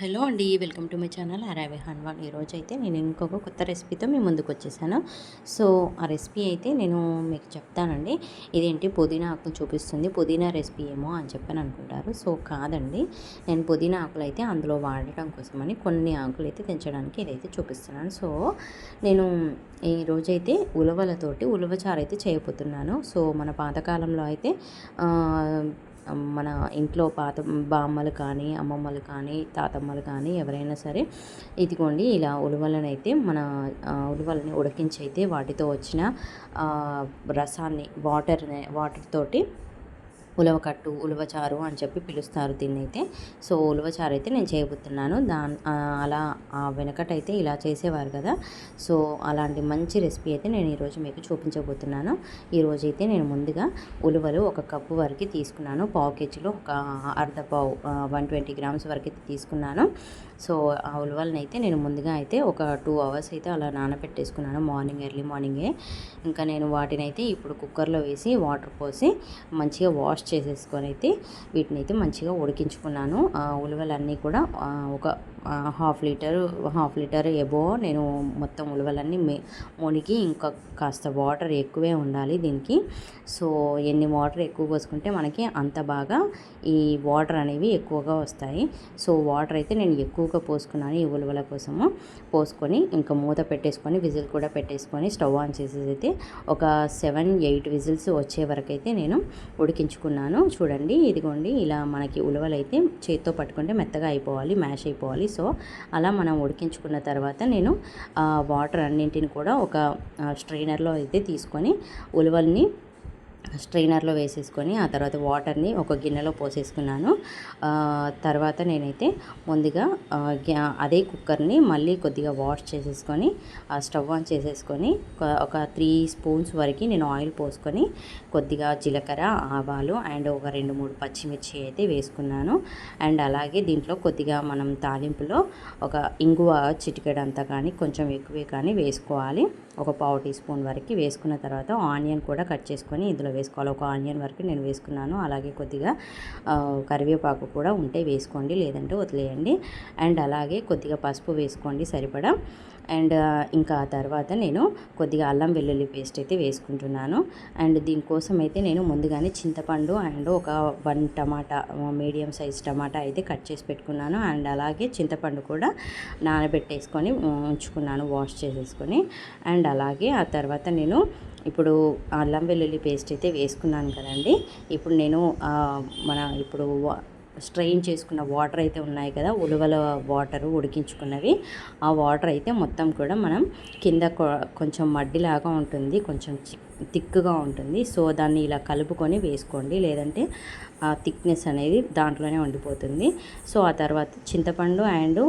Hello అండి welcome to my channel అరావే హన్వాన్ ఈరోజు అయితే నేను ఇంకొక కొత్త రెసిపీతో మీ ముందుకు వచ్చేసాను సో ఆ రెసిపీ అయితే నేను మీకు చెప్తానండి. ఇదేంటి పుదీనా ఆకులు చూపిస్తుంది. పుదీనా రెసిపీ ఏమో అని చెప్పని అనుకుంటారు. సో కాదండి. నేను పుదీనా ఆకులు అయితే అందులో వాడటం కోసమని కొన్ని ఆకులు అయితే తెంచడానికి ఇదైతే చూపిస్తున్నాను. సో నేను ఈరోజైతే రోజైతే ఉలవలతోటి ఉలవచారు అయితే చేయబోతున్నాను. సో మన పాతకాలంలో అయితే మన ఇంట్లో పాత బామ్మలు కానీ అమ్మమ్మలు కానీ తాతమ్మలు కానీ ఎవరైనా సరే ఇదిగోండి ఇలా ఉలవలనైతే అయితే మన ఉలవలని ఉడికించి అయితే వాటితో వచ్చిన రసాన్ని వాటర్ వాటర్ తోటి ఉలవకట్టు ఉలవచారు అని చెప్పి పిలుస్తారు దీన్ని అయితే సో ఉలవచారు అయితే నేను చేయబోతున్నాను. దాని అలా ఆ వెనకటైతే ఇలా చేసేవారు కదా. సో అలాంటి మంచి రెసిపీ అయితే నేను ఈరోజు మీకు చూపించబోతున్నాను. ఈరోజు అయితే నేను ముందుగా ఉలువలు ఒక కప్పు వరకు తీసుకున్నాను. పావు కేజీలో ఒక అర్ధ పావు వన్ ట్వంటీ గ్రామ్స్ వరకు అయితే తీసుకున్నాను. సో ఆ ఉలవలను అయితే నేను ముందుగా అయితే ఒక టూ అవర్స్ అయితే అలా నానబెట్టేసుకున్నాను మార్నింగ్ ఎర్లీ మార్నింగే. ఇంకా నేను వాటిని అయితే ఇప్పుడు కుక్కర్లో వేసి వాటర్ పోసి మంచిగా వాష్ చేసేసుకొని అయితే వీటిని అయితే మంచిగా ఉడికించుకున్నాను. ఉలవలన్నీ కూడా ఒక half litre half litre above నేను మొత్తం ఉలవలన్నీ మే మునిగి ఇంకా కాస్త వాటర్ ఎక్కువే ఉండాలి దీనికి. సో ఎన్ని వాటర్ ఎక్కువ పోసుకుంటే మనకి అంత బాగా ఈ వాటర్ అనేవి ఎక్కువగా వస్తాయి. సో వాటర్ అయితే నేను ఎక్కువగా పోసుకున్నాను ఈ ఉలవల కోసము. పోసుకొని ఇంకా మూత పెట్టేసుకొని విజిల్ కూడా పెట్టేసుకొని స్టవ్ ఆన్ చేసేసి అయితే ఒక సెవెన్ ఎయిట్ విజిల్స్ వచ్చే వరకు అయితే నేను ఉడికించుకున్నాను. చూడండి ఇదిగోండి ఇలా మనకి ఉలవలు అయితే చేత్తో పట్టుకుంటే మెత్తగా అయిపోవాలి మ్యాష్ అయిపోవాలి. సో అలా మనం ఉడికించుకున్న తర్వాత నేను వాటర్ అన్నింటిని కూడా ఒక స్ట్రైనర్లో అయితే తీసుకొని ఉలవల్ని స్ట్రైనర్లో వేసేసుకొని ఆ తర్వాత వాటర్ని ఒక గిన్నెలో పోసేసుకున్నాను. తర్వాత నేనైతే ముందుగా గ్యా- అదే కుక్కర్ని మళ్ళీ కొద్దిగా వాష్ చేసేసుకొని ఆ స్టవ్ ఆన్ చేసేసుకొని ఒక- ఒక త్రీ స్పూన్స్ వరకు నేను ఆయిల్ పోసుకొని కొద్దిగా జీలకర్ర ఆవాలు అండ్ ఒక రెండు మూడు పచ్చిమిర్చి అయితే వేసుకున్నాను. అండ్ అలాగే దీంట్లో కొద్దిగా మనం తాలింపులో ఒక ఇంగువ చిటికెడంతా కానీ కొంచెం ఎక్కువే కానీ వేసుకోవాలి. ఒక పావు టీ స్పూన్ వరకు వేసుకున్న తర్వాత ఆనియన్ కూడా కట్ చేసుకొని ఇందులో వేసుకోవాలి. ఒక ఆనియన్ వరకు నేను వేసుకున్నాను. అలాగే కొద్దిగా కరివేపాకు కూడా ఉంటే వేసుకోండి లేదంటే వదిలేయండి. అండ్ అలాగే కొద్దిగా పసుపు వేసుకోండి సరిపడా. అండ్ ఇంకా తర్వాత నేను కొద్దిగా అల్లం వెల్లుల్లి పేస్ట్ అయితే వేసుకుంటున్నాను. అండ్ దీనికోసం అయితే నేను ముందుగానే చింతపండు అండ్ ఒక one tomato medium size tomato అయితే కట్ చేసి పెట్టుకున్నాను. అండ్ అలాగే చింతపండు కూడా నానబెట్టేసుకొని ఉంచుకున్నాను వాష్ చేసేసుకొని. అండ్ అలాగే ఆ తర్వాత నేను ఇప్పుడు అల్లం వెల్లుల్లి పేస్ట్ అయితే వేసుకున్నాను కదండి. ఇప్పుడు నేను మన ఇప్పుడు వా- స్ట్రెయిన్ చేసుకున్న వాటర్ అయితే ఉన్నాయి కదా ఉలవల వాటర్ ఉడికించుకున్నవి. ఆ వాటర్ అయితే మొత్తం కూడా మనం కింద కొ- కొంచెం మడ్డిలాగా ఉంటుంది కొంచెం థిక్గా ఉంటుంది. సో దాన్ని ఇలా కలుపుకొని వేసుకోండి. లేదంటే ఆ థిక్నెస్ అనేది దాంట్లోనే ఉండిపోతుంది. సో ఆ తర్వాత చింతపండు అండ్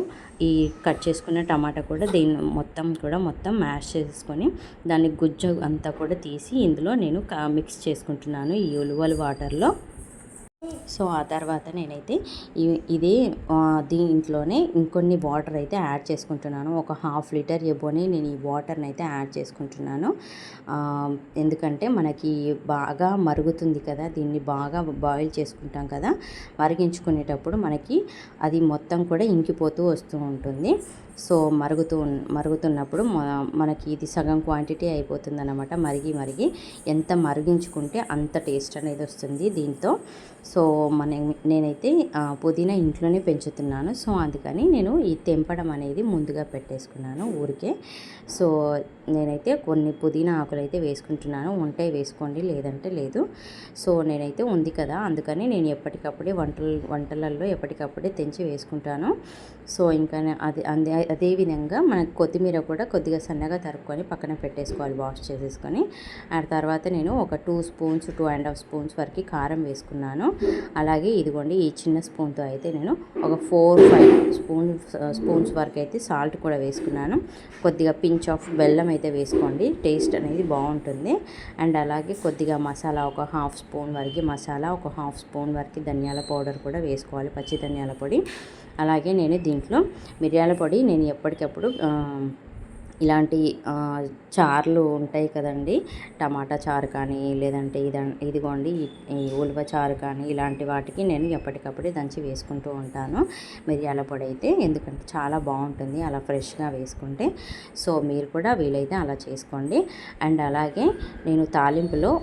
ఈ కట్ చేసుకున్న టమాటా కూడా దీన్ని మొత్తం కూడా మొత్తం మ్యాష్ చేసుకొని దాన్ని గుజ్జు అంతా కూడా తీసి ఇందులో నేను మిక్స్ చేసుకుంటున్నాను ఈ ఉలువల వాటర్లో. సో ఆ తర్వాత నేనైతే ఇది ఇదే దీంట్లోనే ఇంకొన్ని వాటర్ అయితే యాడ్ చేసుకుంటున్నాను. ఒక హాఫ్ లీటర్ ఎబోని నేను ఈ వాటర్ని అయితే యాడ్ చేసుకుంటున్నాను. ఎందుకంటే మనకి బాగా మరుగుతుంది కదా దీన్ని బాగా బాయిల్ చేసుకుంటాం కదా మరిగించుకునేటప్పుడు మనకి అది మొత్తం కూడా ఇంకిపోతూ వస్తూ ఉంటుంది. సో మరుగుతూ మరుగుతున్నప్పుడు మనకి ఇది సగం క్వాంటిటీ అయిపోతుంది అనమాట మరిగి మరిగి ఎంత మరిగించుకుంటే అంత టేస్ట్ అనేది వస్తుంది దీంతో. సో మన నేనైతే పుదీనా ఇంట్లోనే పెంచుతున్నాను. సో అందుకని నేను ఈ తెంపడం అనేది ముందుగా పెట్టేసుకున్నాను ఊరికే. సో నేనైతే కొన్ని పుదీనా ఆకులు అయితే వేసుకుంటున్నాను. ఉంటే వేసుకోండి లేదంటే లేదు. సో నేనైతే ఉంది కదా అందుకని నేను ఎప్పటికప్పుడే వంటలు వంటలలో ఎప్పటికప్పుడే తెంచి వేసుకుంటాను. సో ఇంకా అది అదే అదేవిధంగా మనకు కొత్తిమీర కూడా కొద్దిగా సన్నగా తరుక్కొని పక్కన పెట్టేసుకోవాలి వాష్ చేసేసుకొని. ఆ తర్వాత నేను ఒక two spoons two and half spoons వరకు కారం వేసుకున్నాను. అలాగే ఇదిగోండి ఈ చిన్న స్పూన్తో అయితే నేను ఒక ఫోర్ ఫైవ్ స్పూన్ స్పూన్స్ వరకు అయితే సాల్ట్ కూడా వేసుకున్నాను. కొద్దిగా పించ్ ఆఫ్ బెల్లం అయితే వేసుకోండి టేస్ట్ అనేది బాగుంటుంది. అండ్ అలాగే కొద్దిగా మసాలా ఒక హాఫ్ స్పూన్ వరకు మసాలా ఒక హాఫ్ స్పూన్ వరకు ధనియాల పౌడర్ కూడా వేసుకోవాలి పచ్చి ధనియాల పొడి. అలాగే నేను దీంట్లో మిరియాల పొడి నేను నేను ఎప్పటికప్పుడు ఇలాంటి చారులు ఉంటాయి కదండి. టమాటా చారు కానీ లేదంటే ఇది ఇదిగోండి ఉలువ చారు కానీ ఇలాంటి వాటికి నేను ఎప్పటికప్పుడు దంచి వేసుకుంటూ ఉంటాను. మిరియాల పొడి అయితే ఎందుకంటే చాలా బాగుంటుంది అలా ఫ్రెష్గా వేసుకుంటే. సో మీరు కూడా వీలైతే అలా చేసుకోండి. అండ్ అలాగే నేను తాలింపులో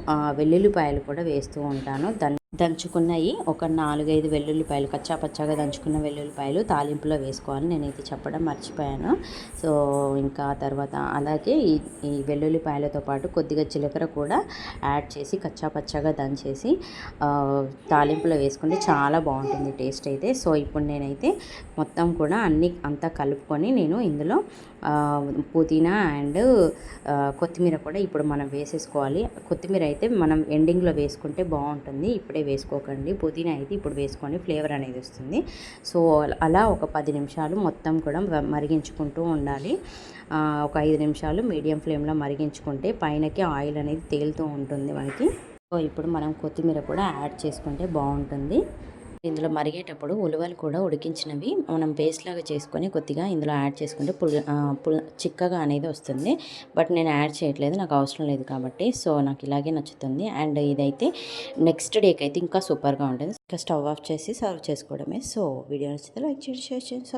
వెల్లుల్లిపాయలు కూడా వేస్తూ ఉంటాను. దాన్ని దంచుకున్నాయి. ఒక నాలుగైదు వెల్లుల్లిపాయలు కచ్చా పచ్చాగా దంచుకున్న వెల్లుల్లిపాయలు తాలింపులో వేసుకోవాలి నేనైతే చెప్పడం మర్చిపోయాను. సో ఇంకా తర్వాత అలాగే ఈ ఈ వెల్లుల్లిపాయలతో పాటు కొద్దిగా జీలకర్ర కూడా యాడ్ చేసి కచ్చా పచ్చాగా దంచేసి తాలింపులో వేసుకుంటే చాలా బాగుంటుంది టేస్ట్ అయితే. సో ఇప్పుడు నేనైతే మొత్తం కూడా అన్ని అంతా కలుపుకొని నేను ఇందులో పుదీనా అండ్ కొత్తిమీర కూడా ఇప్పుడు మనం వేసేసుకోవాలి. కొత్తిమీర అయితే మనం ఎండింగ్లో వేసుకుంటే బాగుంటుంది. ఇప్పుడే వేసుకోకండి. పుదీనా అయితే ఇప్పుడు వేసుకొని ఫ్లేవర్ అనేది వస్తుంది. సో అలా ఒక పది నిమిషాలు మొత్తం కూడా మరిగించుకుంటూ ఉండాలి. ఒక ఐదు నిమిషాలు మీడియం ఫ్లేమ్లో మరిగించుకుంటే పైనకి ఆయిల్ అనేది తేలుతూ ఉంటుంది మనకి. సో ఇప్పుడు మనం కొత్తిమీర కూడా యాడ్ చేసుకుంటే బాగుంటుంది. ఇందులో మరిగేటప్పుడు ఉలవలు కూడా ఉడికించినవి మనం పేస్ట్ లాగా చేసుకొని కొద్దిగా ఇందులో యాడ్ చేసుకుంటే పుల్ పుల్ చిక్కగా అనేది వస్తుంది. బట్ నేను యాడ్ చేయట్లేదు నాకు అవసరం లేదు కాబట్టి. సో నాకు ఇలాగే నచ్చుతుంది. అండ్ ఇదైతే నెక్స్ట్ డేకి అయితే ఇంకా సూపర్గా ఉంటుంది. ఇంకా స్టవ్ ఆఫ్ చేసి సర్వ్ చేసుకోవడమే. సో వీడియో నచ్చితే లైక్ చేసి షేర్ చేయండి